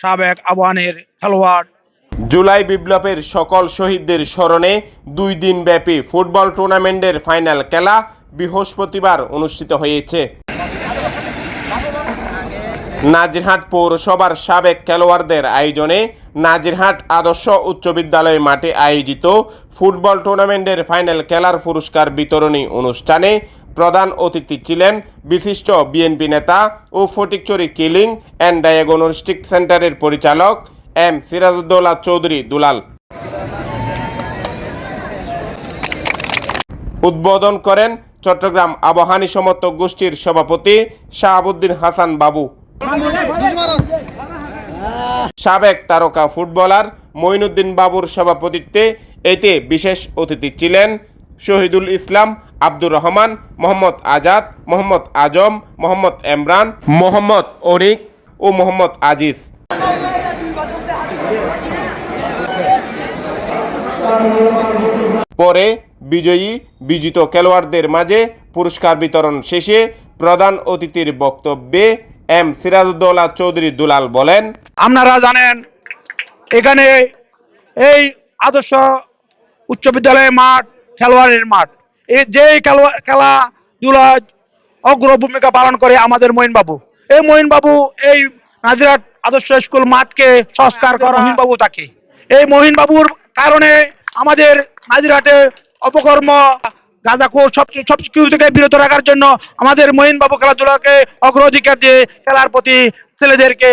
সাবেক আহ্বানের খেলোয়াড়। জুলাই বিপ্লবের সকল শহীদদের স্মরণে দুই দিন ব্যাপী ফুটবল টুর্নামেন্টের ফাইনাল খেলা বৃহস্পতিবার অনুষ্ঠিত হয়েছে। নাজিরহাট পৌরসভার সাবেক খেলোয়াড়দের আয়োজনে নাজিরহাট আদর্শ উচ্চ বিদ্যালয় মাঠে আয়োজিত ফুটবল টুর্নামেন্টের ফাইনাল খেলার পুরস্কার বিতরণী অনুষ্ঠানে প্রধান অতিথি ছিলেন বিশিষ্ট বিএনপি নেতা ও ফটিকচুরি কিলিং অ্যান্ড ডায়াগনস্টিক সেন্টারের পরিচালক এম সিরাজউদ্দৌলা চৌধুরী দুলাল। উদ্বোধন করেন চট্টগ্রাম আবহানী সমর্থক গোষ্ঠীর সভাপতি শাহাবুদ্দিন হাসান বাবু। সাবেক তারকা ফুটবলার মঈনুদ্দিন বাবুর সভাপতিত্বে এতে বিশেষ অতিথি ছিলেন শহীদুল ইসলাম আব্দুর রহমান, মোহাম্মদ আজাদ, মোহাম্মদ আজম, মোহাম্মদ এমরান, মোহাম্মদ অনিক ও মোহাম্মদ আজিজ। পরে বিজয়ী, বিজিত খেলোয়াড়দের মাঝে পুরস্কার বিতরণ শেষে প্রধান অতিথির বক্তব্যে এম সিরাজউদ্দৌলা চৌধুরী দুলাল বলেন, আপনারা জানেন, এখানে এই আদর্শ উচ্চ বিদ্যালয়ের মাঠ, খেলোয়াড়ের মাঠ। এই যে খেলোয়া খেলাধুলা অগ্র ভূমিকা পালন করে আমাদের মঈন বাবু এই মঈন বাবু এই নাজিরাট আদর্শ স্কুল মাঠকে সংস্কার করা মহিন বাবু তাকে। এই মহিন বাবুর কারণে আমাদের নাজিরাটে অপকর্ম গাঁজাখোর সব সব কিছু থেকে বিরত রাখার জন্য আমাদের মহিন বাবু খেলাধুলাকে অগ্রাধিকার দিয়ে খেলার প্রতি ছেলেদেরকে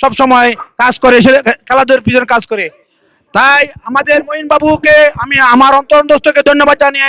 সব সময় কাজ করে খেলাধুলার পিছনে কাজ করে। তাই আমাদের মহিন বাবুকে আমি আমার অন্তরন্তস্থকে ধন্যবাদ জানিয়ে